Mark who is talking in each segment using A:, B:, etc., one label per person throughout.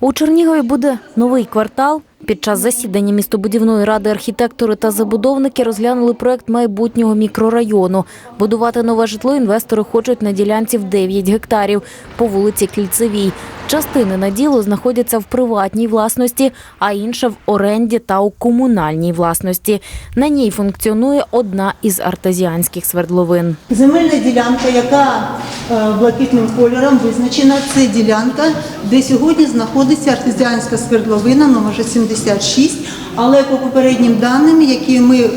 A: У Чернігові буде новий квартал. Під час засідання містобудівної ради архітектори та забудовники розглянули проект майбутнього мікрорайону. Будувати нове житло інвестори хочуть на ділянці в 9 гектарів по вулиці Кільцевій. Частини на діло знаходяться в приватній власності, а інша в оренді та у комунальній власності. На ній функціонує одна із артезіанських свердловин.
B: Земельна ділянка, яка блакитним кольором визначена, це ділянка, де сьогодні знаходиться артезіанська свердловина номер 76, але по попереднім даним, які ми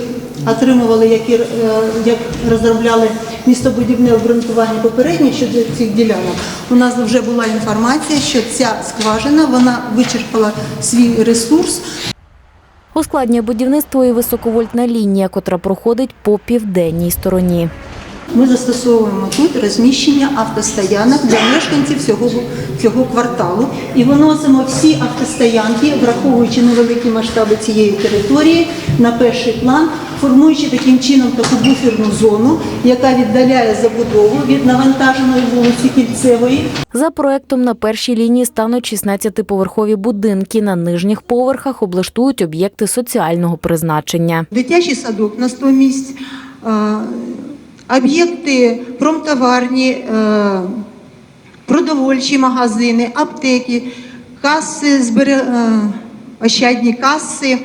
B: отримували, які е, як розробляли містобудівне обґрунтування попереднє щодо цих ділянок, у нас вже була інформація, що ця скважина вона вичерпала свій ресурс,
A: Ускладнює будівництво і високовольтна лінія, котра проходить по південній стороні.
B: Ми застосовуємо тут розміщення автостоянок для мешканців цього, цього кварталу і виносимо всі автостоянки, враховуючи невеликі масштаби цієї території, на перший план, формуючи таким чином таку буферну зону, яка віддаляє забудову від навантаженої вулиці Кільцевої
A: За проектом на першій лінії стануть 16-поверхові будинки. На нижніх поверхах облаштують об'єкти соціального призначення.
B: дитячий садок на 100 місць, об'єкти промтоварні, е, продовольчі магазини, аптеки, каси, е, ощадні каси,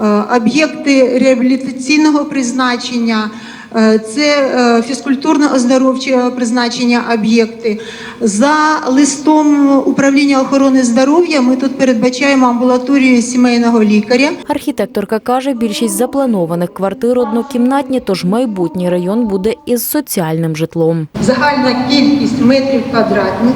B: е, об'єкти реабілітаційного призначення. Е, Це е, фізкультурно-оздоровчого призначення об'єкти. За листом управління охорони здоров'я ми тут передбачаємо амбулаторію сімейного лікаря.
A: Архітекторка каже, більшість запланованих квартир однокімнатні, тож майбутній район буде із соціальним житлом.
B: Загальна кількість метрів квадратних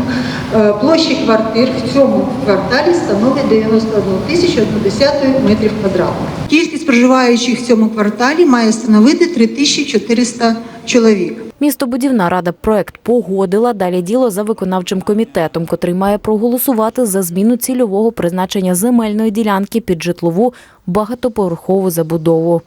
B: е, площі квартир в цьому кварталі становить 91 тисячу 1,1 метрів квадратних. Кількість проживаючих в цьому кварталі має становити 3400 чоловік.
A: Містобудівна рада проект погодила. Далі діло за виконавчим комітетом, котрий має проголосувати за зміну цільового призначення земельної ділянки під житлову багатоповерхову забудову.